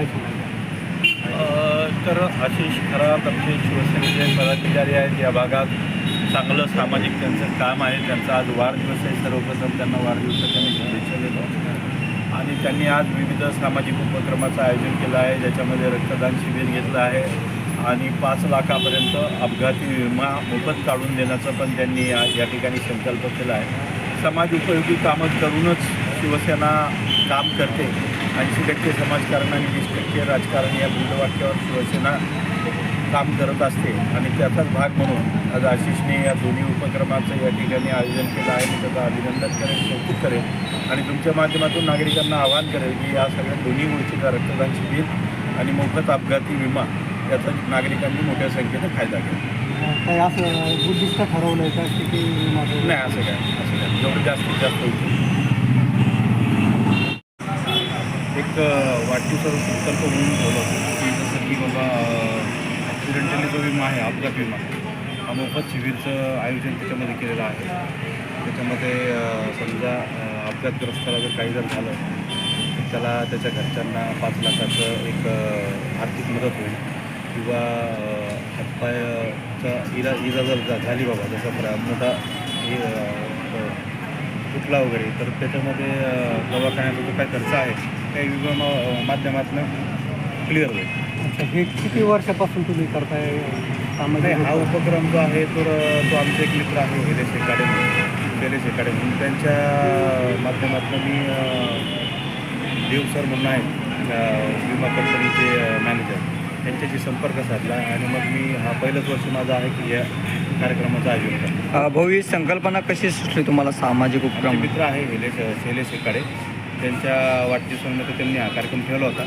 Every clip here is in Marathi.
काय सांगायचं तर आशिष खरात आमचे शिवसेनेचे पदाधिकारी आहेत. या भागात चांगलं सामाजिक त्यांचं काम आहे. त्यांचा आज वाढदिवस आहे. सर्वप्रथम त्यांना वाढदिवसाच्या त्यांनी शुभेच्छा देतो. आणि त्यांनी आज विविध सामाजिक उपक्रमाचं आयोजन केलं आहे. ज्याच्यामध्ये रक्तदान शिबिर घेतलं आहे. आणि पाच लाखापर्यंत अपघाती विमा मोफत काढून देण्याचं पण त्यांनी या ठिकाणी संकल्प केला आहे. समाज उपयोगी कामं करूनच शिवसेना काम करते. ऐंशी टक्के समाजकारण आणि वीस टक्के राजकारण या ब्रीदवाक्यावर शिवसेना काम करत असते आणि त्याचाच भाग म्हणून आज आशिषने या दोन्ही उपक्रमाचं या ठिकाणी आयोजन केलं आहे. मी त्याचं अभिनंदन करेन कौतुक करेन आणि तुमच्या माध्यमातून नागरिकांना आवाहन करेल की या सगळ्या दोन्ही गोष्टीचा रक्तदान शिबिर आणि मोफत अपघाती विमा याचा नागरिकांनी मोठ्या संख्येने फायदा घ्यावा. काय असं उद्दिष्ट ठरवलं आहे का किती नाही असं काय असं काय. जेवढं जास्तीत जास्त होईल एक अ, वाढदिवसाचा संकल्प म्हणून ठेवला होता. की जसं की बाबा ॲक्सिडेंटली जो विमा आहे अपघात विमा हा मोफत शिबिरचं आयोजन त्याच्यामध्ये केलेलं आहे. त्याच्यामध्ये समजा अपघातग्रस्ताला जर काही जर झालं तर त्याला त्याच्या घरच्यांना पाच लाखाचं एक आर्थिक मदत होईल. किंवा अ, हातपायचा इजा इजा जर झाली बाबा जसं मोठा हे, तुटला वगैरे तर त्याच्यामध्ये दवाखान्याचा जो काय खर्च आहे त्या विमा माध्यमातून क्लिअर होईल. अच्छा हे किती वर्षापासून तुम्ही करताय सामाजिक हा उपक्रम जो आहे तो तो आमचे एक मित्र आहे निलेश एकाडे म्हणून निलेश एकाडे म्हणून त्यांच्या माध्यमातून मी देव सर म्हणून आहेत अ, विमा कंपनीचे मॅनेजर. त्यांच्याशी संपर्क साधला आणि मग मी हा पहिलंच वर्ष माझं आहे की या कार्यक्रमाचं आयोजन करतो. भाऊ ही संकल्पना कशी सुचली तुम्हाला सामाजिक उपक्रम? मित्र आहे निलेश शैलेश एकाडे. त्यांच्या वाढदिवसानिमित्त त्यांनी हा कार्यक्रम ठेवला होता.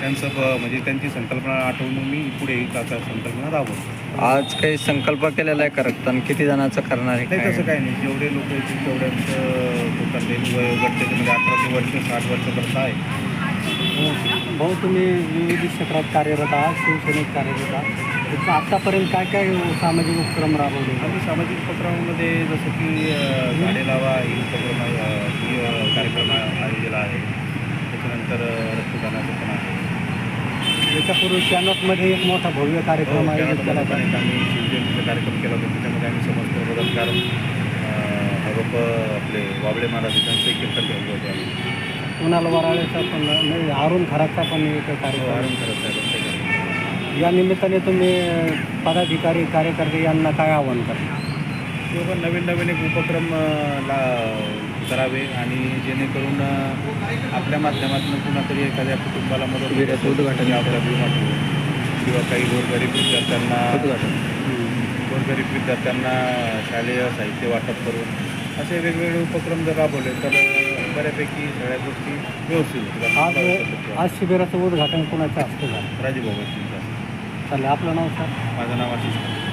त्यांचं ब- म्हणजे त्यांची संकल्पना आठवून मी पुढे ही का- का- संकल्पना राबवतो. आज काही संकल्प केलेला आहे का रक्तदान किती जणांचं करणार आहे? नाही तसं काय काही नाही. जेवढे लोक येतील तेवढ्यांचं देईल वयोगट त्याच्यामध्ये अठरा ते वर्ष साठ वर्षापर्यंत आहे. भाऊ तुम्ही विविध क्षेत्रात कार्यरत आहात शिवसेनेत कार्यरत आहात. आत्तापर्यंत काय काय सामाजिक उपक्रम राबवले? आम्ही सामाजिक उपक्रमामध्ये जसं की झाडे लावा ही उपक्रम ही कार्यक्रम आयोजला आहे. त्याच्यानंतर रक्तदानाचं पण आहे. याच्यापूर्वी कॅनॉटमध्ये एक मोठा भव्य कार्यक्रम हो, आयोजित केला होता आम्ही शिवजयंतीचा कार्यक्रम केला होता. त्याच्यामध्ये आम्ही समस्त प्रबोधनकार आरोप आपले वाबळे महाराज त्यांचं कीर्तन ठेवलं होतं. आम्ही कुणाल वराळेचा पण नाही अरुण खराचा पण एक हो, कार्यक्रम. करत आहे या निमित्ताने तुम्ही पदाधिकारी कार्यकर्ते यांना काय आव्हान करता? किंवा नवीन नवीन एक उपक्रम अ, ला करावे आणि जेणेकरून अ, आपल्या माध्यमातून कुणातरी एखाद्या कुटुंबाला मदत शिबिराचं असेल, उद्घाटन. म्हणजे आपल्या किंवा काही गोरगरीब विद्यार्थ्यांना उद्घाटन. गोरगरीब विद्यार्थ्यांना शालेय साहित्य वाटप करून असे वेगवेगळे उपक्रम जर राबवले तर अ, बऱ्यापैकी सगळ्या गोष्टी व्यवस्थित होतील. आज आज शिबिराचं उद्घाटन कोणाच्या हस्ते झालं? राजीव बाबांची. चालेल आपलं नाव सर? माझं नाव आशिष.